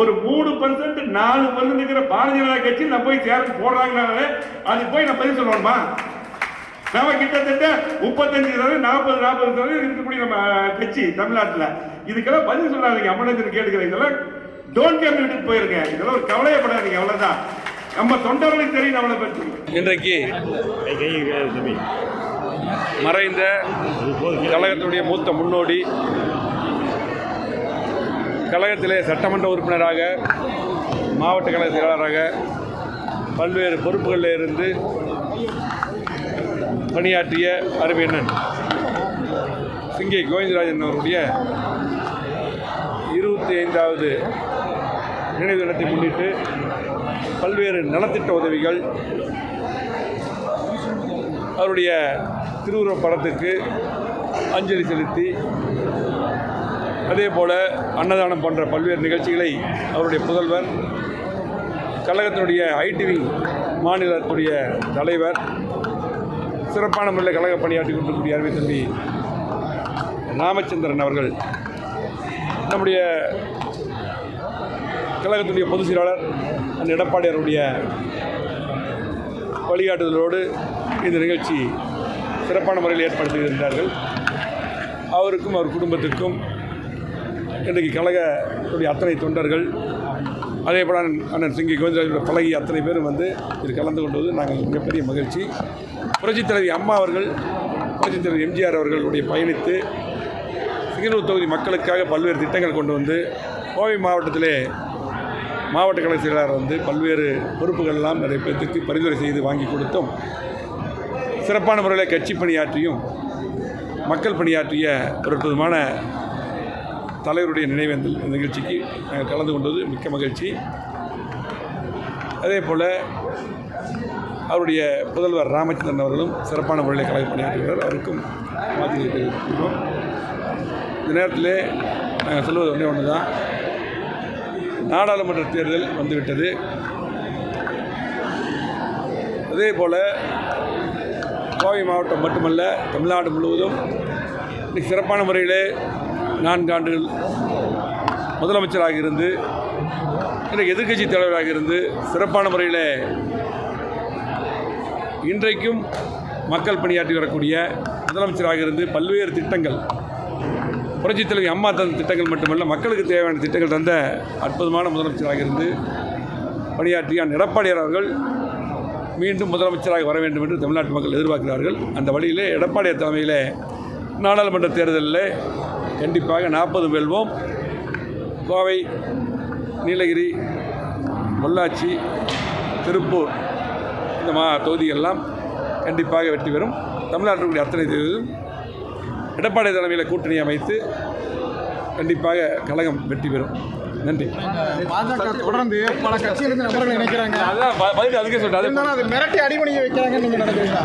ஒரு மூணு பர்சன்ட் நாலு பர்சன்ட் இருக்கிற பாரதிய ஜனதா கட்சி நான் போய் சேர போடுறாங்கனாலே அதுக்கு போய் நான் பதில் சொல்லணுமா? நம்ம கிட்டத்தட்ட முப்பத்தஞ்சு சதவீதம் நாற்பது நாற்பது சதவீதம் இருக்கக்கூடிய நம்ம கட்சி தமிழ்நாட்டில். இதுக்கெல்லாம் பதில் சொல்லாதீங்க அம்மனத்தில் கேட்டுக்கிறேன். இதெல்லாம் டோன்ட் கேம் விட்டுட்டு போயிருங்க. இதெல்லாம் ஒரு கவலையப்படாதீங்க அவ்வளவுதான். நம்ம தொண்டர்களுக்கு தெரியும் நம்மளை பற்றி. இன்றைக்கு மறைந்த கழகத்துடைய மூத்த முன்னோடி கழகத்திலே சட்டமன்ற உறுப்பினராக மாவட்ட கழக செயலாளராக பல்வேறு பொறுப்புகளில் இருந்து பணியாற்றிய அருமையண்ணன் சிங்கை கோவிந்தராஜன் அவருடைய இருபத்தி ஐந்தாவது நினைவு தினத்தை முன்னிட்டு பல்வேறு நலத்திட்ட உதவிகள் அவருடைய திருவுருவப் படத்துக்கு அஞ்சலி செலுத்தி அதே போல் அன்னதானம் போன்ற பல்வேறு நிகழ்ச்சிகளை அவருடைய புதல்வர் கழகத்தினுடைய ஐடிவி மாநிலத்துடைய தலைவர் சிறப்பான முறையில் கழக பணியாற்றி கொண்டிருக்கக்கூடிய அருமை தம்பி ராமச்சந்திரன் அவர்கள் நம்முடைய கழகத்துடைய பொதுச் செயலாளர் அந்த எடப்பாடியாருடைய வழிகாட்டுதலோடு இந்த நிகழ்ச்சி சிறப்பான முறையில் ஏற்படுத்தியிருந்தார்கள் அவருக்கும் அவர் குடும்பத்துக்கும் இன்றைக்கு கழகத்துடைய அத்தனை தொண்டர்கள் அதே போல அண்ணன் சிங்கி கோவிந்தராஜோட பழகி அத்தனை பேரும் வந்து இதில் கலந்து கொண்டது நாங்கள் மிகப்பெரிய மகிழ்ச்சி. புரட்சித் தலைவி அம்மா அவர்கள் புரட்சித் தலைவர் எம்ஜிஆர் அவர்களுடைய பயணித்து சிங்கனூர் தொகுதி மக்களுக்காக பல்வேறு திட்டங்கள் கொண்டு வந்து கோவை மாவட்டத்திலே மாவட்ட கழக செயலாளர் வந்து பல்வேறு பொறுப்புகள்லாம் நிறைய பேர்த்துக்கு பரிந்துரை செய்து வாங்கி கொடுத்தும் சிறப்பான முறையில் கட்சி பணியாற்றியும் மக்கள் பணியாற்றிய ஒரு அற்புதமான தலைவருடைய நினைவேந்தல் இந்த நிகழ்ச்சிக்கு நாங்கள் கலந்து கொண்டது மிக்க மகிழ்ச்சி. அதே போல் அவருடைய புதல்வர் ராமச்சந்திரன் அவர்களும் சிறப்பான முறையில் கலந்து பணியாற்றுகிறார். அவருக்கும் வாழ்த்துக்களை தெரிவித்துக்கிறோம் இந்த நேரத்தில் நாங்கள் சொல்வது ஒன்றே ஒன்று தான். நாடாளுமன்ற தேர்தல் வந்துவிட்டது. அதே போல் கோவை மாவட்டம் மட்டுமல்ல தமிழ்நாடு முழுவதும் சிறப்பான முறையில் நான்கு ஆண்டுகள் முதலமைச்சராக இருந்து இன்றைக்கு எதிர்க்கட்சி தலைவராக இருந்து சிறப்பான முறையில் இன்றைக்கும் மக்கள் பணியாற்றி வரக்கூடிய முதலமைச்சராக இருந்து பல்வேறு திட்டங்கள் புரட்சித் தலைவி அம்மா தந்த திட்டங்கள் மட்டுமல்ல மக்களுக்கு தேவையான திட்டங்கள் தந்த அற்புதமான முதலமைச்சராக இருந்து பணியாற்றிய எடப்பாடியார் அவர்கள் மீண்டும் முதலமைச்சராக வர வேண்டும் என்று தமிழ்நாட்டு மக்கள் எதிர்பார்க்கிறார்கள். அந்த வழியிலே எடப்பாடியார் தலைமையில் நாடாளுமன்ற தேர்தலில் கண்டிப்பாக நாற்பது வெல்வோம். கோவை நீலகிரி பொள்ளாச்சி திருப்பூர் இந்த மா தொகுதியெல்லாம் கண்டிப்பாக வெற்றி பெறும். தமிழ்நாட்டினுடைய அத்தனை தொகுதியும் எடப்பாடி தலைமையில் கூட்டணி அமைத்து கண்டிப்பாக கழகம் வெற்றி பெறும். நன்றி. பாஜக தொடர்ந்து பல கட்சியிலிருந்து நபர்கள் நினைக்கிறாங்க அதான் ப- பதில் அதுக்கே இருந்தாலும் அது மிரட்டி அடிபணிய வைக்கிறாங்கன்னு நீங்க நினைக்கிறீங்களா?